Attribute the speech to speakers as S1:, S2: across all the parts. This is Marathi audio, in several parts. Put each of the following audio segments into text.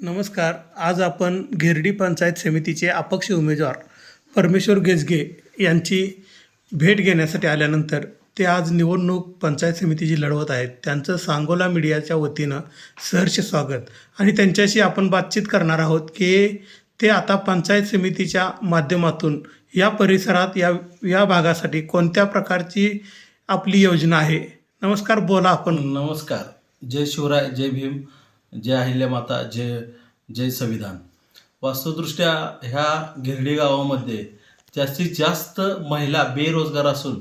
S1: नमस्कार आज आपण घेरडी पंचायत समितीचे अपक्ष उमेदवार परमेश्वर गेजगे यांची भेट घेण्यासाठी आल्यानंतर ते आज निवडणूक पंचायत समितीची लढवत आहेत. त्यांचं सांगोला मीडियाच्या वतीनं सहर्ष स्वागत. आणि त्यांच्याशी आपण बातचीत करणार आहोत की ते आता पंचायत समितीच्या माध्यमातून या परिसरात या या भागासाठी कोणत्या प्रकारची आपली योजना आहे? नमस्कार बोला आपण.
S2: नमस्कार. जय शिवराय जय भीम. जय अहिल्यामाता जय जय संविधान. वास्तवदृष्ट्या ह्या गिरडी गावामध्ये जास्तीत जास्त महिला बेरोजगार असून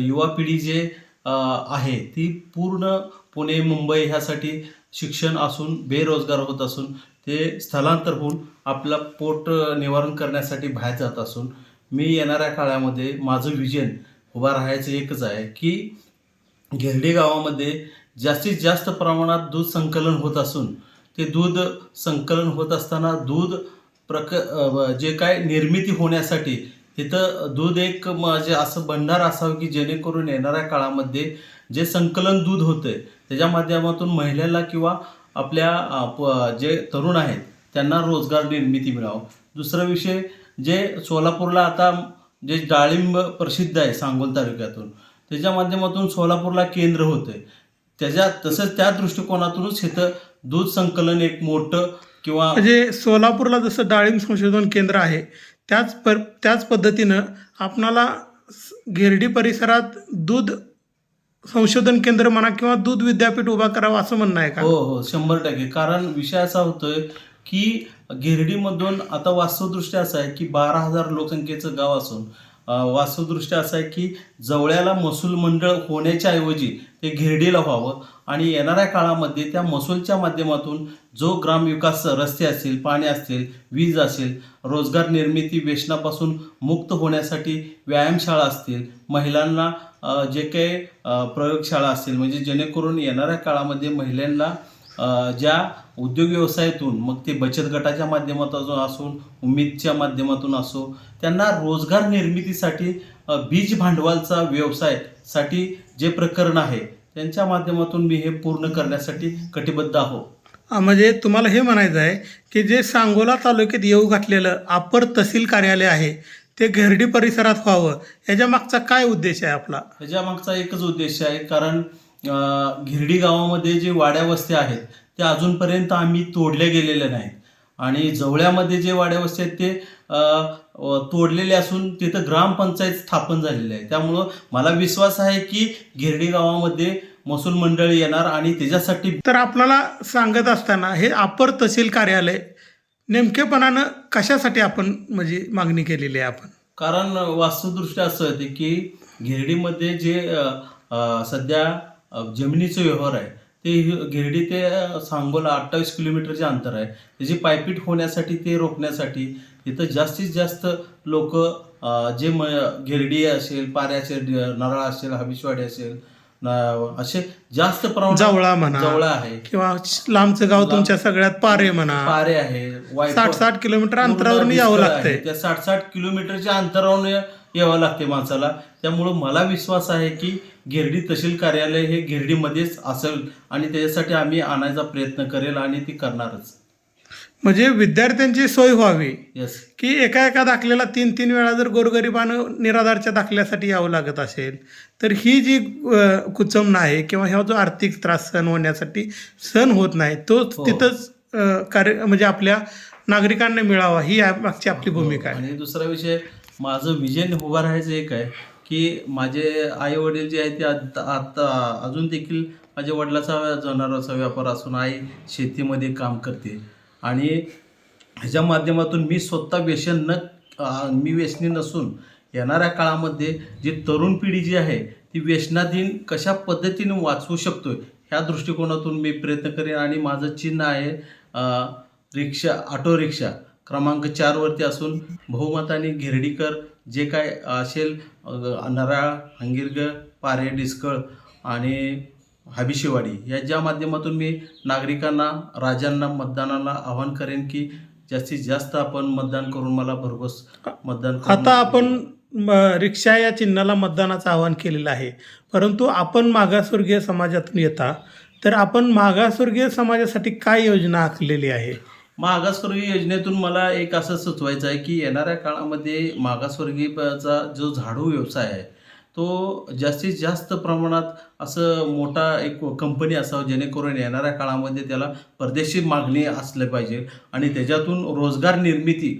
S2: युवा पिढी जे आहे ती पूर्ण पुणे मुंबई ह्यासाठी शिक्षण असून बेरोजगार होत असून ते स्थलांतर होऊन आपलं पोट निवारण करण्यासाठी बाहेर जात असून मी येणाऱ्या काळामध्ये माझं विजन उभा राहायचं एकच आहे की गिरडी गावामध्ये जास्तीत जास्त प्रमाणात दूध संकलन होत असून ते दूध संकलन होत असताना दूध प्रक जे काय निर्मिती होण्यासाठी तिथं दूध एक म्हणजे असं भंडार असावं की जेणेकरून येणाऱ्या काळामध्ये जे संकलन दूध होतंय त्याच्या माध्यमातून महिलेला किंवा आपल्या जे तरुण आहेत त्यांना रोजगार निर्मिती मिळावं. दुसरा विषय जे सोलापूरला आता जे डाळिंब प्रसिद्ध आहे सांगोल तालुक्यातून त्याच्या माध्यमातून सोलापूरला केंद्र होतंय. त्याच्या तसंच त्या दृष्टिकोनातूनच इथं दूध संकलन एक मोठं किंवा
S1: म्हणजे सोलापूरला जसं डाळिंब संशोधन केंद्र आहे त्याच पर त्याच पद्धतीनं आपणाला गिरडी परिसरात दूध संशोधन केंद्र म्हणा किंवा दूध विद्यापीठ उभा करावं असं म्हणणं आहे का?
S2: हो हो शंभर टक्के. कारण विषय असा होतोय की गिरडीमधून आता वास्तवदृष्ट्या असं आहे की बारा हजार लोकसंख्येचं गाव असून वास्तुदृष्ट्या असं आहे की जवळ्याला महसूल मंडळ होण्याच्या ऐवजी ते घिरडीला व्हावं. आणि येणाऱ्या काळामध्ये त्या महसूलच्या माध्यमातून जो ग्रामविकास रस्ते असतील पाणी असतील वीज असेल रोजगार निर्मिती व्यसनापासून मुक्त होण्यासाठी व्यायामशाळा असतील महिलांना जे काही प्रयोगशाळा असतील म्हणजे जेणेकरून येणाऱ्या काळामध्ये महिलांना ज्या उद्योग व्यवसायातून मग ते बचत गटाच्या माध्यमातून असून उमेदच्या माध्यमातून असो त्यांना रोजगार निर्मितीसाठी बीज भांडवलचा व्यवसायासाठी जे प्रकरण आहे त्यांच्या माध्यमातून मी हे पूर्ण करण्यासाठी कटिबद्ध आहो.
S1: म्हणजे तुम्हाला हे म्हणायचं आहे की जे सांगोला तालुक्यात येऊ घातलेलं अपर तहसील कार्यालय आहे ते घेरडी परिसरात व्हावं याच्या मागचा काय उद्देश आहे आपला?
S2: ह्याच्या मागचा एकच उद्देश आहे कारण अं, गिरडी गावामध्ये जे वाड्या वस्त्या आहेत त्या अजूनपर्यंत आम्ही तोडल्या गेलेल्या नाहीत. आणि जवळ्यामध्ये जे वाड्या वस्ती आहेत ते तोडलेले असून तिथं ग्रामपंचायत स्थापन झालेली आहे. त्यामुळं मला विश्वास आहे की गिरडी गावामध्ये महसूल मंडळ येणार आणि त्याच्यासाठी
S1: तर आपल्याला सांगत असताना हे अपर तहसील कार्यालय नेमकेपणानं कशासाठी आपण म्हणजे मागणी केलेली आहे आपण?
S2: कारण वास्तुदृष्ट्या असं होते की गिरडीमध्ये जे सध्या जमिनीचं व्यवहार आहे. ते गिरडी ते सांगोला अठ्ठावीस किलोमीटरचे अंतर आहे. त्याची पायपीट होण्यासाठी ते रोखण्यासाठी इथं जास्तीत जास्त लोक जे म गिरडी असेल पारे असेल नराळा असेल हबिशवाडी असेल असे जास्त प्रमाणात
S1: जवळा म्हणा
S2: जवळ आहे.
S1: किंवा लांबचं गाव तुमच्या सगळ्यात पारे म्हणा.
S2: पारे आहे.
S1: साठ साठ किलोमीटर अंतरावरून यावं लागतंय.
S2: आहे. त्या साठ साठ किलोमीटरच्या अंतरावरून यावं लागते माणसाला. त्यामुळं मला विश्वास आहे की गिरडी तहसील कार्यालय हे गिरडीमध्येच असेल आणि त्याच्यासाठी आम्ही आणायचा प्रयत्न करेल आणि ती करणारच.
S1: म्हणजे विद्यार्थ्यांची सोय व्हावी.
S2: येस
S1: की एका एका दाखल्याला तीन तीन वेळा जर गोरगरिबानं निराधारच्या दाखल्यासाठी यावं लागत असेल तर ही जी अ, आहे किंवा ह्या जो आर्थिक त्रास सहन होण्यासाठी सहन होत नाही तो
S2: हो.
S1: तिथंच अ, कार्य म्हणजे आपल्या नागरिकांना मिळावा ही या मागची आपली भूमिका आहे.
S2: आणि दुसरा विषय माझं विजन उभं राहायचं एक आहे की माझे आई वडील जे आहेत ते आता आता अजून देखील माझ्या वडिलाचा जनावरांचा व्यापार असून आई शेतीमध्ये काम करते. आणि ह्याच्या माध्यमातून मी स्वतः व्यसन न मी व्यसनी नसून येणाऱ्या काळामध्ये जी तरुण पिढी जी आहे ती व्यसनाधीन कशा पद्धतीने वाचवू शकतो ह्या दृष्टिकोनातून मी प्रयत्न करेन. आणि माझं चिन्ह आहे रिक्षा ऑटो रिक्षा क्रमांक चारवरती असून बहुमताने गिरडीकर जे काय असेल नराळ हंगिरग पारे डिस्कळ आणि हबिशेवाडी. या ज्या माध्यमातून मी नागरिकांना राजांना मतदानाला आवाहन करेन की जास्तीत जास्त आपण मतदान करून मला भरघोस मतदान
S1: आता आपण रिक्षा या चिन्हाला मतदानाचं आवाहन केलेलं आहे. परंतु आपण मागासवर्गीय समाजातून येता तर आपण मागासवर्गीय समाजासाठी काय योजना आखलेली आहे?
S2: मागासवर्गीय योजनेतून मला एक असं सुचवायचं आहे की येणाऱ्या काळामध्ये मागासवर्गीयचा जो झाडू व्यवसाय आहे तो जास्तीत जास्त प्रमाणात असं मोठा एक कंपनी असावं जेणेकरून येणाऱ्या काळामध्ये त्याला परदेशी मागणी असलं पाहिजे. आणि त्याच्यातून रोजगार निर्मिती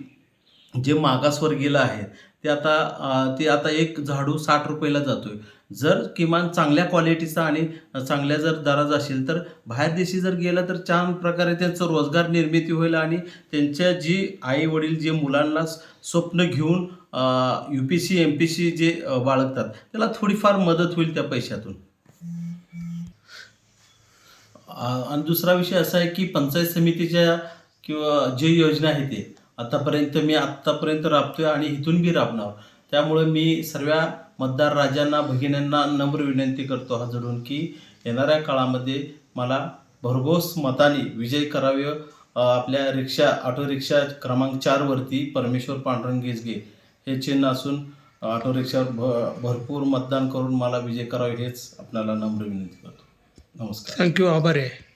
S2: जे मागासवर्गीयला आहेत ते आता ते आता एक झाडू साठ रुपयाला जातो आहे जर किमान चांगल्या क्वालिटीचा आणि चांगल्या जर दराचा असेल तर बाहेर देशी जर गेलं तर छान प्रकारे त्यांचं रोजगार निर्मिती होईल आणि त्यांच्या जी आई वडील जे मुलांना स्वप्न घेऊन U P S C M P S बाळगतात त्याला थोडीफार मदत होईल त्या पैशातून. आणि दुसरा विषय असा आहे की पंचायत समितीच्या किंवा जे योजना आहे ते आतापर्यंत मी आत्तापर्यंत राबतोय आणि इथून बी राबणार. त्यामुळे मी सर्व मतदार राजांना भगिन्यांना नम्र विनंती करतो हा जोडून की येणाऱ्या काळामध्ये मला भरघोस मताने विजय करावे. आपल्या रिक्षा ऑटो रिक्षा क्रमांक चारवरती परमेश्वर पांडुरंग गेजगे हे चिन्ह असून ऑटो रिक्षावर भ भरपूर मतदान करून मला विजय करावे हेच आपल्याला नम्र विनंती करतो. नमस्कार.
S1: थँक्यू आभार आहे.